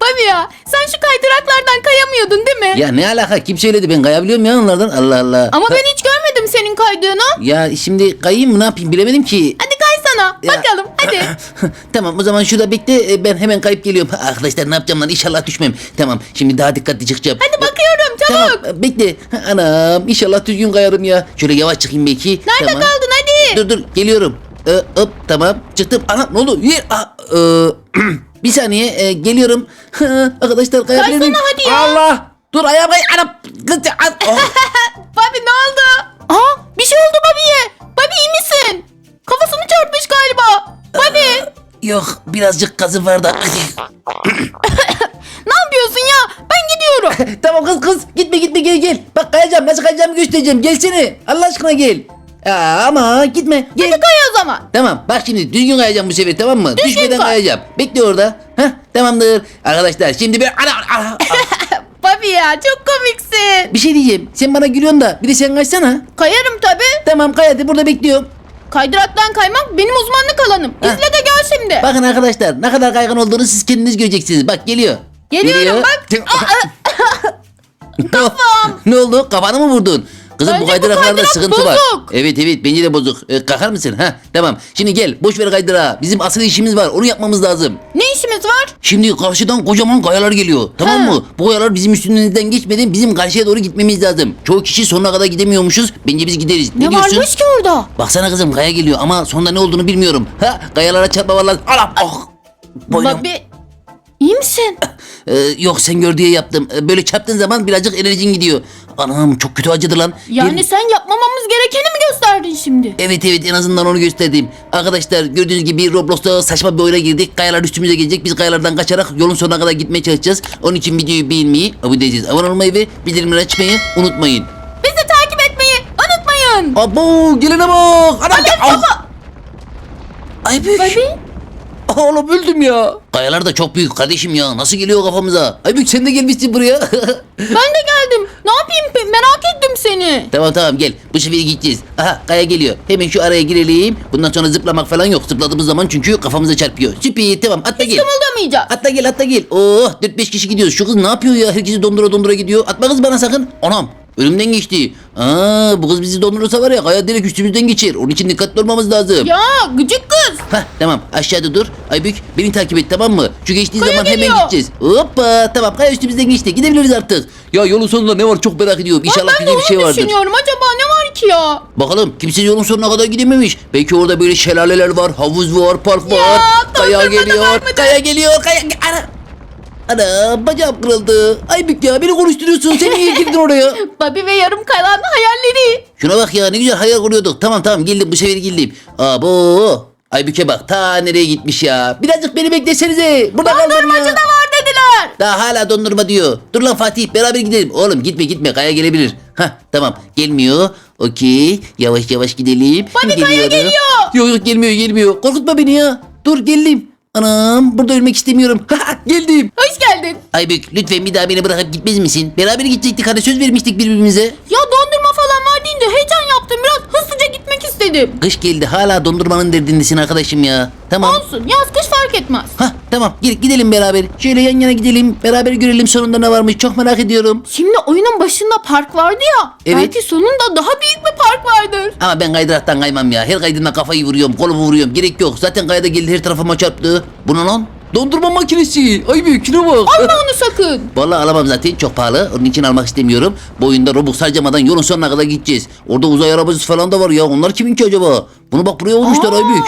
Babi ya sen şu kaydıraklardan kayamıyordun değil mi? Ya ne alaka kim söyledi ben kayabiliyorum ya onlardan Allah Allah. Ama ben hiç görmedim senin kaydığını. Ya şimdi kayayım mı ne yapayım bilemedim ki. Hadi kaysana. Ya. Bakalım hadi. tamam o zaman şurada bekle e, ben hemen kayıp geliyorum. Arkadaşlar ne yapacağım lan inşallah düşmem. Tamam şimdi daha dikkatli çıkacağım. Hadi bakıyorum çabuk. Tamam e, bekle. Anam inşallah düzgün kayarım ya. Şöyle yavaş çıkayım belki. Nerede tamam. kaldın hadi. Dur dur geliyorum. Ee, hop tamam çıktım. Ana ne oldu? Yer. Aa, e, bir saniye e, geliyorum. Arkadaşlar kayabilir miyim? Kaysana hadi ya. Allah. Dur ayağım kay. Anam. Kız. oh. Babi ne oldu? Aa bir şey oldu Babi'ye. Babi iyi misin? Kafasını çarpmış galiba. Babi Yok birazcık kazı var da. ne yapıyorsun ya? Ben gidiyorum. tamam kız kız gitme gitme gel gel. Bak kayacağım nasıl kayacağımı göstereceğim. Gelsene. Allah aşkına gel. Aa, ama gitme. Gel. Hadi kay o zaman. Tamam bak şimdi düzgün kayacağım bu sefer tamam mı? Düzgün Düşmeden kay. kayacağım. Bekle orada. Heh tamamdır. Arkadaşlar şimdi bir... Ana, ana. Babi ya çok komiksin. bir şey diyeceğim. Sen bana gülüyorsun da bir de sen kaysana. Kayarım tabi. Tamam kay hadi burada bekliyorum. Kaydıraktan kaymak benim uzmanlık alanım. İzle de gör şimdi. Bakın arkadaşlar ne kadar kaygan olduğunu siz kendiniz göreceksiniz. Bak geliyor. Geliyorum, bak. Kafam. ne oldu? Kafanı mı vurdun? Kızım bu Bence bu kaydıraklarda kaydırak sıkıntı var. bozuk. Evet evet bence de bozuk. Ee, kalkar mısın? Ha tamam. Şimdi gel boş ver kaydırağı. Bizim asıl işimiz var. Onu yapmamız lazım. Ne işimiz var? Şimdi karşıdan kocaman kayalar geliyor. Tamam Ha. mı? Bu kayalar bizim üstümüzden geçmeden bizim karşıya doğru gitmemiz lazım. Çoğu kişi sonuna kadar gidemiyormuşuz. Bence biz gideriz. Ne, Ne, diyorsun? varmış ki orada? Baksana kızım kaya geliyor ama sonunda ne olduğunu bilmiyorum. Ha kayalara çarpma var lan. Anam oh. Boynum. Babi iyi misin? Ee, yok sen gör diye yaptım. Ee, böyle çarptığın zaman birazcık enerjin gidiyor. Anam çok kötü acıdı lan. Yani Gel- sen yapmamamız gerekeni mi gösterdin şimdi? Evet evet en azından onu gösterdim. Arkadaşlar gördüğünüz gibi Roblox'ta saçma bir oyuna girdik. Kayalar üstümüze gelecek. Biz kayalardan kaçarak yolun sonuna kadar gitmeye çalışacağız. Onun için videoyu beğenmeyi, abone değilseniz abone olmayı ve bildirimleri açmayı unutmayın. Bizi takip etmeyi unutmayın. Abo gelene bak. Anam, baba. Ay büyük. Babi Oğlum öldüm ya. Kayalar da çok büyük kardeşim ya. Nasıl geliyor kafamıza? Ay büyük sen de gelmişsin buraya. ben de geldim. Ne yapayım pe- merak ettim seni. tamam tamam gel. Bu sefer gideceğiz. Aha kaya geliyor. Hemen şu araya girelim. Bundan sonra zıplamak falan yok. Zıpladığımız zaman çünkü kafamıza çarpıyor. Süper tamam atla gel. Kımıldamayacağız. Atla gel atla gel. Oh 4-5 kişi gidiyoruz. Şu kız ne yapıyor ya? Herkesi dondura dondura gidiyor. Atma kız bana sakın. Anam önümden geçti. Aa bu kız bizi dondurursa var ya kaya direkt üstümüzden geçer. Onun için dikkatli olmamız lazım. Ya gıcık kız. Hah tamam aşağıda dur. Aybük beni takip et tamam mı? Şu geçtiği Kaya zaman geliyor. hemen gideceğiz. Hoppa tamam kaya üstümüzden geçti. Gidebiliriz artık. Ya yolun sonunda ne var çok merak ediyorum. İnşallah ben de güzel bir onu şey vardır. düşünüyorum. Acaba ne var ki ya? Bakalım kimse yolun sonuna kadar gidememiş. Belki orada böyle şelaleler var, havuz var, park var. Ya, kaya dondurma da geliyor, kaya geliyor, kaya... Ana! Ana bacağım kırıldı. Aybük ya beni konuşturuyorsun. Sen niye girdin oraya? Babi ve yarım kalan hayalleri. Şuna bak ya ne güzel hayal kuruyorduk. Tamam tamam geldim bu sefer geldim. Abo. Aybük'e bak ta nereye gitmiş ya. Birazcık beni beklesenize. Burada kaldım Dondurmacı da var dediler. Daha hala dondurma diyor. Dur lan Fatih beraber gidelim. Oğlum gitme gitme kaya gelebilir. Hah tamam gelmiyor. Okey yavaş yavaş gidelim. Babi, kaya Geliyorum. geliyor. Yok yok gelmiyor gelmiyor. Korkutma beni ya. Dur geldim. Anam burada ölmek istemiyorum. geldim. Hoş geldin. Aybük lütfen bir daha beni bırakıp gitmez misin? Beraber gidecektik hani söz vermiştik birbirimize. Ya dondurma falan var deyince heyecan yaptım. Biraz istedim. Kış geldi hala dondurmanın derdindesin arkadaşım ya. Tamam. Olsun yaz kış fark etmez. Hah tamam gel gidelim beraber. Şöyle yan yana gidelim. Beraber görelim sonunda ne varmış. Çok merak ediyorum. Şimdi oyunun başında park vardı ya. Evet. Belki sonunda daha büyük bir park vardır. Ama ben kaydıraktan kaymam ya. Her kaydımda kafayı vuruyorum, kolumu vuruyorum. Gerek yok. Zaten kayada geldi her tarafıma çarptı. Bu ne lan? Dondurma makinesi. Ay büyük şuna bak. Alma onu sakın. Vallahi alamam zaten çok pahalı. Onun için almak istemiyorum. Bu oyunda Robux harcamadan yolun sonuna kadar gideceğiz. Orada uzay arabası falan da var ya. Onlar kimin ki acaba? Bunu bak buraya olmuşlar ay büyük.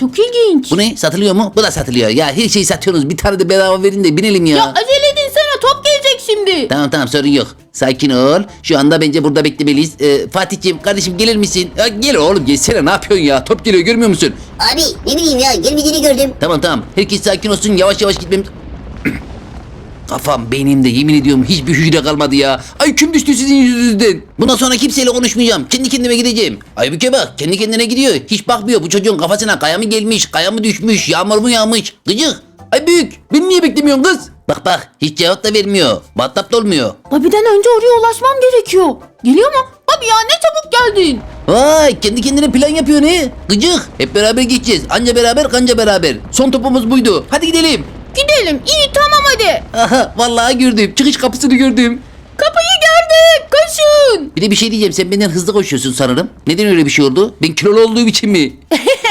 Çok ilginç. Bu ne? Satılıyor mu? Bu da satılıyor. Ya her şeyi satıyorsunuz. Bir tane de bedava verin de binelim ya. Ya acele edin sana top gelecek şimdi. Tamam tamam sorun yok. Sakin ol. Şu anda bence burada beklemeliyiz. Ee, Fatih'ciğim kardeşim gelir misin? Ya, gel oğlum gelsene ne yapıyorsun ya? Top geliyor görmüyor musun? Abi ne bileyim ya gelmediğini gördüm. Tamam tamam. Herkes sakin olsun. Yavaş yavaş gitmemiz... Kafam beynimde yemin ediyorum hiçbir hücre kalmadı ya. Ay kim düştü sizin yüzünüzden? Bundan sonra kimseyle konuşmayacağım. Kendi kendime gideceğim. Aybüke bak kendi kendine gidiyor. Hiç bakmıyor bu çocuğun kafasına kaya mı gelmiş, kaya mı düşmüş, yağmur mu yağmış. Gıcık. Ay büyük. Beni niye beklemiyorsun kız? Bak bak hiç cevap da vermiyor. WhatsApp da olmuyor. Babi'den önce oraya ulaşmam gerekiyor. Geliyor mu? Babi ya ne çabuk geldin. Vay kendi kendine plan yapıyor ne? Gıcık. Hep beraber gideceğiz. Anca beraber kanca beraber. Son topumuz buydu. Hadi gidelim. Gidelim. İyi tamam hadi. Aha vallahi gördüm. Çıkış kapısını gördüm. Kapıyı gördük. Koşun. Bir de bir şey diyeceğim. Sen benden hızlı koşuyorsun sanırım. Neden öyle bir şey oldu? Ben kilolu olduğum için mi?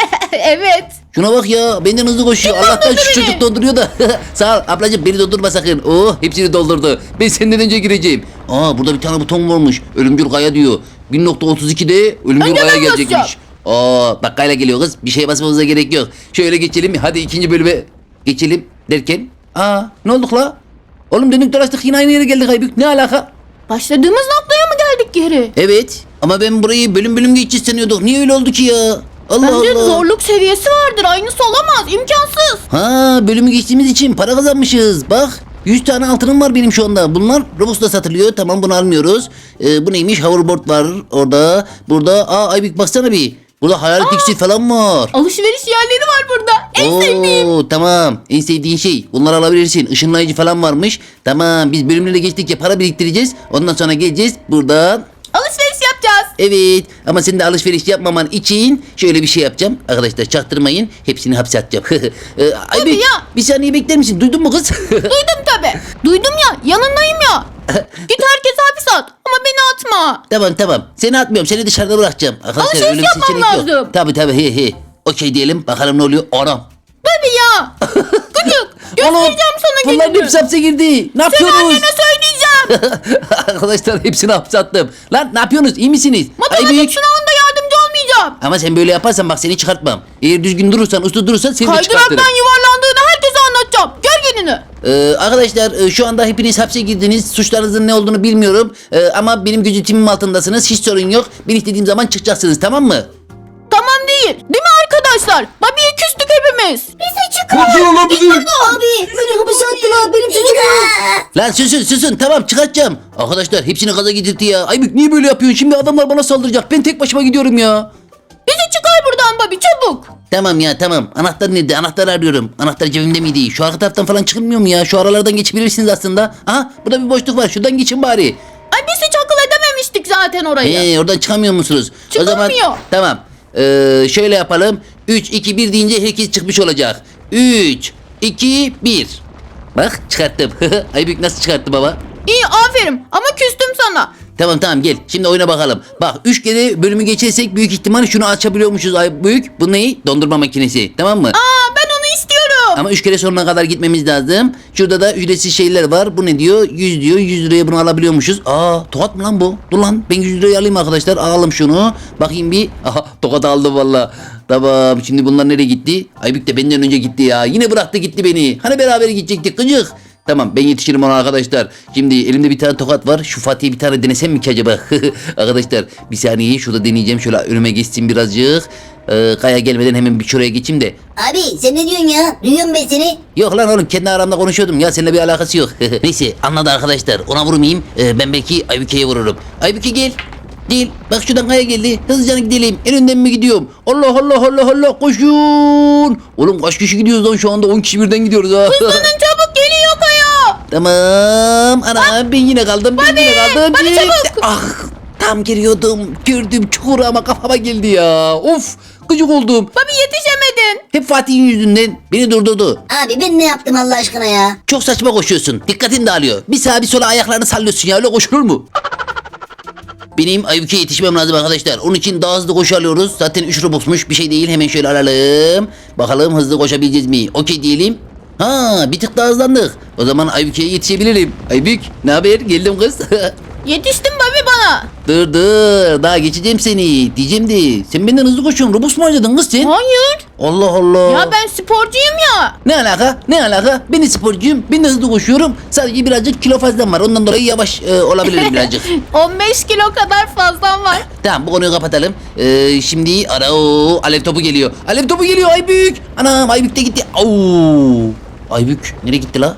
evet. Şuna bak ya benden hızlı koşuyor. Kim Allah'tan dondurdu şu beni? çocuk donduruyor da. Sağ ol ablacığım beni dondurma sakın. Oh hepsini doldurdu. Ben senden önce gireceğim. Aa burada bir tane buton varmış. Ölümcül kaya diyor. 1.32'de ölümcül Önce kaya ben gelecekmiş. basacağım. Aa bak kayla geliyor kız. Bir şey basmamıza gerek yok. Şöyle geçelim. Hadi ikinci bölüme geçelim derken. Aa ne olduk la? Oğlum dönük dolaştık yine aynı yere geldik Aybük. Ne alaka? Başladığımız noktaya mı geldik geri? Evet ama ben burayı bölüm bölüm geçeceğiz sanıyorduk. Niye öyle oldu ki ya? Allah Bence Allah. zorluk seviyesi vardır. Aynısı olamaz. imkansız. Ha bölümü geçtiğimiz için para kazanmışız. Bak 100 tane altınım var benim şu anda. Bunlar Robux'ta satılıyor. Tamam bunu almıyoruz. Ee, bu neymiş? Hoverboard var orada. Burada. Aa Aybük baksana bir. Burada hayalet iksir falan var. Alışveriş yerleri var burada. En sevdiğim. Oo, tamam. En sevdiğin şey. Bunları alabilirsin. Işınlayıcı falan varmış. Tamam biz bölümlere geçtikçe para biriktireceğiz. Ondan sonra geleceğiz buradan. Alışveriş. Evet ama sen de alışveriş yapmaman için şöyle bir şey yapacağım. Arkadaşlar çaktırmayın. Hepsini hapse atacağım. ee, Aybük, ya. bir saniye bekler misin? Duydun mu kız? Duydum tabi. Duydum ya. Yanındayım ya. Git herkes hapis at. Ama beni atma. tamam tamam. Seni atmıyorum. Seni dışarıda bırakacağım. Arkadaşlar Alışveriş yapmam lazım. Tabii tabii he he. Okey diyelim. Bakalım ne oluyor. Anam. Tabi ya. Gıcık. Göstereceğim sana Bunların gününü. hepsi hapse girdi. Ne yapıyorsunuz? annene söyleyeceğim. Arkadaşlar hepsini hapse attım. Lan ne yapıyorsunuz? İyi misiniz? Matematik Aybük. sınavında yardımcı olmayacağım. Ama sen böyle yaparsan bak seni çıkartmam. Eğer düzgün durursan, uslu durursan seni de çıkartırım. Kaydıraktan yuvarlandığını herkese anlatacağım. Gör gününü. Ee, arkadaşlar e, şu anda hepiniz hapse girdiniz. Suçlarınızın ne olduğunu bilmiyorum. Ee, ama benim gözetimim altındasınız. Hiç sorun yok. Ben istediğim zaman çıkacaksınız tamam mı? Tamam değil. Değil mi arkadaşlar? Babiye küstük hepimiz. Bize çıkar. Abi beni hapise attılar benim çocuğum. Lan susun susun tamam çıkartacağım. Arkadaşlar hepsini gaza getirdi ya. Aybük niye böyle yapıyorsun? Şimdi adamlar bana saldıracak. Ben tek başıma gidiyorum ya. Bizi çıkar buradan babi çabuk. Tamam ya tamam. Anahtar nerede? Anahtar arıyorum. Anahtar cebimde miydi? Şu arka taraftan falan çıkılmıyor mu ya? Şu aralardan geçebilirsiniz aslında. Aha burada bir boşluk var. Şuradan geçin bari. Ay biz hiç akıl edememiştik zaten orayı. Ee, oradan çıkamıyor musunuz? O zaman Çıkamıyor. tamam. Ee, şöyle yapalım. 3 2 1 deyince herkes çıkmış olacak. 3 2 1. Bak çıkarttım. Aybük nasıl çıkarttı baba? İyi aferin ama küstüm sana. Tamam tamam gel. Şimdi oyuna bakalım. Bak 3 kere bölümü geçersek büyük ihtimal şunu açabiliyormuşuz Aybük. Bu neyi? Dondurma makinesi. Tamam mı? Aa. Ama 3 kere sonuna kadar gitmemiz lazım. Şurada da ücretsiz şeyler var. Bu ne diyor? 100 diyor. 100 liraya bunu alabiliyormuşuz. Aa tokat mı lan bu? Dur lan ben 100 liraya alayım arkadaşlar. Alalım şunu. Bakayım bir. Aha tokat aldım valla. Tamam şimdi bunlar nereye gitti? Aybük de benden önce gitti ya. Yine bıraktı gitti beni. Hani beraber gidecektik gıcık. Tamam ben yetişirim ona arkadaşlar. Şimdi elimde bir tane tokat var. Şu Fatih'e bir tane denesem mi ki acaba? arkadaşlar bir saniye şurada deneyeceğim. Şöyle önüme geçsin birazcık. Ee, kaya gelmeden hemen bir şuraya geçeyim de. Abi sen ne diyorsun ya? Duyuyorum ben seni. Yok lan oğlum kendi aramda konuşuyordum ya seninle bir alakası yok. Neyse anladı arkadaşlar ona vurmayayım Ee, ben belki Aybüke'ye vururum. Aybüke gel. Değil. Bak şuradan kaya geldi. Hızlıca gidelim. En önden mi gidiyorum? Allah Allah Allah Allah koşun. Oğlum kaç kişi gidiyoruz lan şu anda 10 kişi birden gidiyoruz ha. Hızlanın. tamam. Ana ben yine kaldım. Ben yine kaldım. Bir- çabuk. Ah tam giriyordum. Gördüm çukuru ama kafama geldi ya. Of gıcık oldum. Babi yetişemedin. Hep Fatih'in yüzünden beni durdurdu. Abi ben ne yaptım Allah aşkına ya? Çok saçma koşuyorsun. Dikkatin dağılıyor. Bir sağa bir sola ayaklarını sallıyorsun ya. Öyle koşulur mu? Benim Aybüke'ye yetişmem lazım arkadaşlar. Onun için daha hızlı koşalıyoruz. Zaten 3 robuxmuş. Bir şey değil. Hemen şöyle alalım. Bakalım hızlı koşabileceğiz mi? Okey diyelim. Ha bir tık daha hızlandık. O zaman Aybüke'ye yetişebilirim. Aybük ne haber? Geldim kız. Yetiştin Babi bana. dur dur. Daha geçeceğim seni. Diyeceğim de. Sen benden hızlı koşuyorsun. Robux mu harcadın kız sen? Hayır. Allah Allah. Ya ben sporcuyum ya. Ne alaka? Ne alaka? Ben de sporcuyum. Ben de hızlı koşuyorum. Sadece birazcık kilo fazlam var. Ondan dolayı yavaş e, olabilirim birazcık. 15 kilo kadar fazlam var. tamam bu konuyu kapatalım. Ee, şimdi ara o alev topu geliyor. Alev topu geliyor Aybük. Anam Aybük de gitti. Oo. Aybük nereye gitti la?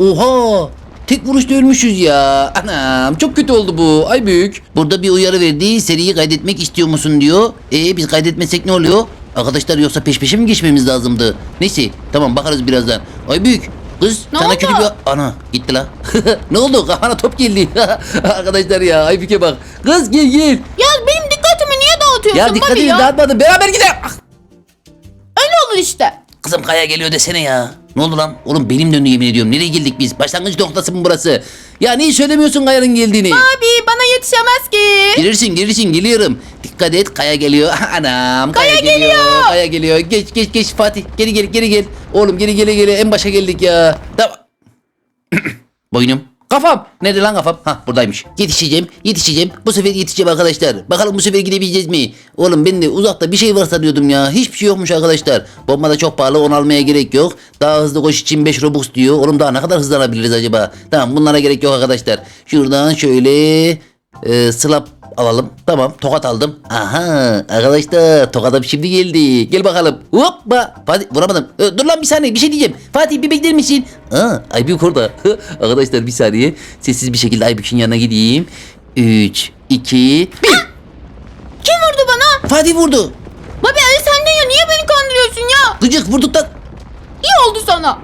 Oha. Tek vuruşta ölmüşüz ya. Anam çok kötü oldu bu. Aybük. Burada bir uyarı verdi. Seriyi kaydetmek istiyor musun diyor. E biz kaydetmesek ne oluyor? Arkadaşlar yoksa peş peşe mi geçmemiz lazımdı? Neyse tamam bakarız birazdan. Aybük kız Ne sana oldu? kötü bir... Ana gitti la. ne oldu? Kafana top geldi. Arkadaşlar ya Aybük'e bak. Kız gel gel. Ya benim dikkatimi niye dağıtıyorsun Ya ya? dağıtmadım. Beraber gidelim. Ah! Öyle olur işte. Kızım Kaya geliyor desene ya. Ne oldu lan? Oğlum benim döndü yemin ediyorum. Nereye geldik biz? Başlangıç noktası mı burası? Ya niye söylemiyorsun Kaya'nın geldiğini? Abi bana yetişemez ki. Gelirsin gelirsin geliyorum. Dikkat et Kaya geliyor. Anam Kaya, Kaya geliyor. geliyor. Kaya geliyor. Geç geç geç Fatih. Geri gel geri gel. Oğlum geri geri geri en başa geldik ya. Tamam. Boynum. Kafam. Nerede lan kafam? Ha buradaymış. Yetişeceğim. Yetişeceğim. Bu sefer yetişeceğim arkadaşlar. Bakalım bu sefer gidebileceğiz mi? Oğlum ben de uzakta bir şey var sanıyordum ya. Hiçbir şey yokmuş arkadaşlar. Bomba da çok pahalı. Onu almaya gerek yok. Daha hızlı koş için 5 Robux diyor. Oğlum daha ne kadar hızlanabiliriz acaba? Tamam bunlara gerek yok arkadaşlar. Şuradan şöyle e, slap alalım. Tamam tokat aldım. Aha arkadaşlar tokadım şimdi geldi. Gel bakalım. Hoppa. Fatih vuramadım. E, dur lan bir saniye bir şey diyeceğim. Fatih bir bekler misin? Aa Aybük orada. arkadaşlar bir saniye. Sessiz bir şekilde Aybük'ün yanına gideyim. 3, 2, 1. Kim vurdu bana? Fatih vurdu. Babi Ali sen de ya niye beni kandırıyorsun ya? Gıcık vurduktan. İyi oldu sana.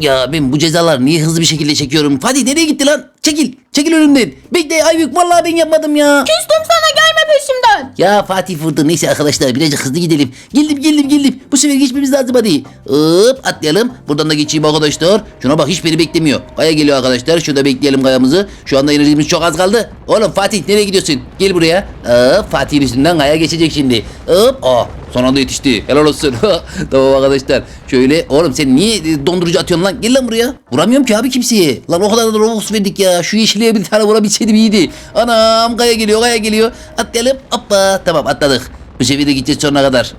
Ya ben bu cezalar niye hızlı bir şekilde çekiyorum? Fatih nereye gitti lan? Çekil. Çekil önümden. Bekle Aybük vallahi ben yapmadım ya. Küstüm sana gelme peşimden. Ya Fatih vurdu. Neyse arkadaşlar birazcık hızlı gidelim. Geldim geldim geldim. Bu sefer geçmemiz lazım hadi. Hop atlayalım. Buradan da geçeyim arkadaşlar. Şuna bak hiç beni beklemiyor. Kaya geliyor arkadaşlar. Şurada bekleyelim kayamızı. Şu anda enerjimiz çok az kaldı. Oğlum Fatih nereye gidiyorsun? Gel buraya. Hop Fatih'in üstünden kaya geçecek şimdi. Hop. Oh, son anda yetişti. Helal olsun. tamam arkadaşlar. Şöyle oğlum sen niye dondurucu atıyorsun lan? Gel lan buraya. Vuramıyorum ki abi kimseye. Lan o kadar da Robux verdik ya. Şu yeşilliğe bir tane vurabilseydim iyiydi. Anam kaya geliyor kaya geliyor. Atlayalım. Hoppa. Tamam atladık. Bu seviyede gideceğiz sonuna kadar.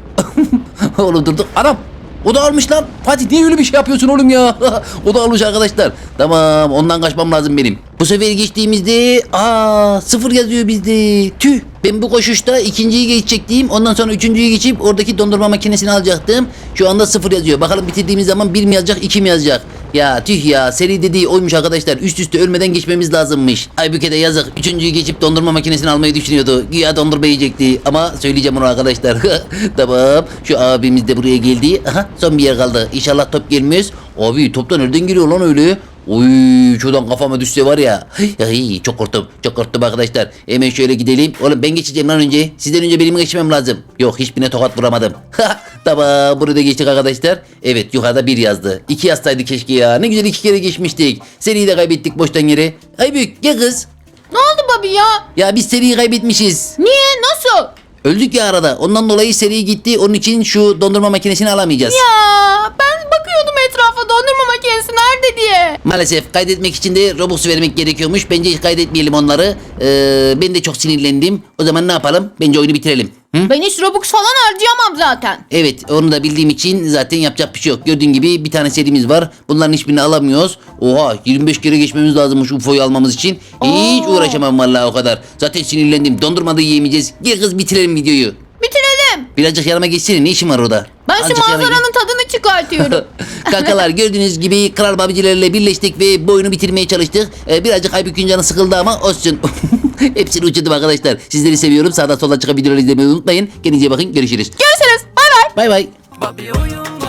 oğlum durduk. Anam. O da almış lan. Fatih niye öyle bir şey yapıyorsun oğlum ya? o da almış arkadaşlar. Tamam ondan kaçmam lazım benim. Bu sefer geçtiğimizde aa sıfır yazıyor bizde. Tüh. Ben bu koşuşta ikinciyi geçecektim. Ondan sonra üçüncüyü geçip oradaki dondurma makinesini alacaktım. Şu anda sıfır yazıyor. Bakalım bitirdiğimiz zaman bir mi yazacak iki mi yazacak? Ya tüh ya seri dediği oymuş arkadaşlar. Üst üste ölmeden geçmemiz lazımmış. Aybüke de yazık. Üçüncüyü geçip dondurma makinesini almayı düşünüyordu. Güya dondurma yiyecekti. Ama söyleyeceğim onu arkadaşlar. tamam. Şu abimiz de buraya geldi. Aha son bir yer kaldı. İnşallah top gelmez. Abi toptan nereden geliyor lan öyle? Oy şuradan kafama düşse var ya. Ay, çok korktum. Çok korktum arkadaşlar. Hemen şöyle gidelim. Oğlum ben geçeceğim lan önce. Sizden önce benim geçmem lazım. Yok hiçbirine tokat vuramadım. tamam bunu da geçtik arkadaşlar. Evet yukarıda bir yazdı. İki yazsaydı keşke ya. Ne güzel iki kere geçmiştik. Seriyi de kaybettik boştan yere. Ay büyük gel kız. Ne oldu Babi ya? Ya biz seriyi kaybetmişiz. Niye? Nasıl? Öldük ya arada. Ondan dolayı seri gitti. Onun için şu dondurma makinesini alamayacağız. Ya ben etrafa dondurma makinesi nerede diye. Maalesef kaydetmek için de Robux vermek gerekiyormuş. Bence hiç kaydetmeyelim onları. Ee, ben de çok sinirlendim. O zaman ne yapalım? Bence oyunu bitirelim. Hı? Ben hiç Robux falan harcayamam zaten. Evet onu da bildiğim için zaten yapacak bir şey yok. Gördüğün gibi bir tane serimiz var. Bunların hiçbirini alamıyoruz. Oha 25 kere geçmemiz lazımmış UFO'yu almamız için. Hiç Oo. uğraşamam vallahi o kadar. Zaten sinirlendim. Dondurma da yiyemeyeceğiz. Gel kız bitirelim videoyu. Bitirelim. Birazcık yanıma geçsene ne işin var orada? Ben şu Azıcık manzaranın tadını çıkartıyorum. Kankalar gördüğünüz gibi Kral Babicilerle birleştik ve bu oyunu bitirmeye çalıştık. Ee, birazcık Aybük'ün canı sıkıldı ama olsun. Hepsini uçurdum arkadaşlar. Sizleri seviyorum. Sağdan soldan çıkan videoları izlemeyi unutmayın. Kendinize bakın. Görüşürüz. Görüşürüz. Bay bay. Bay bay. Babi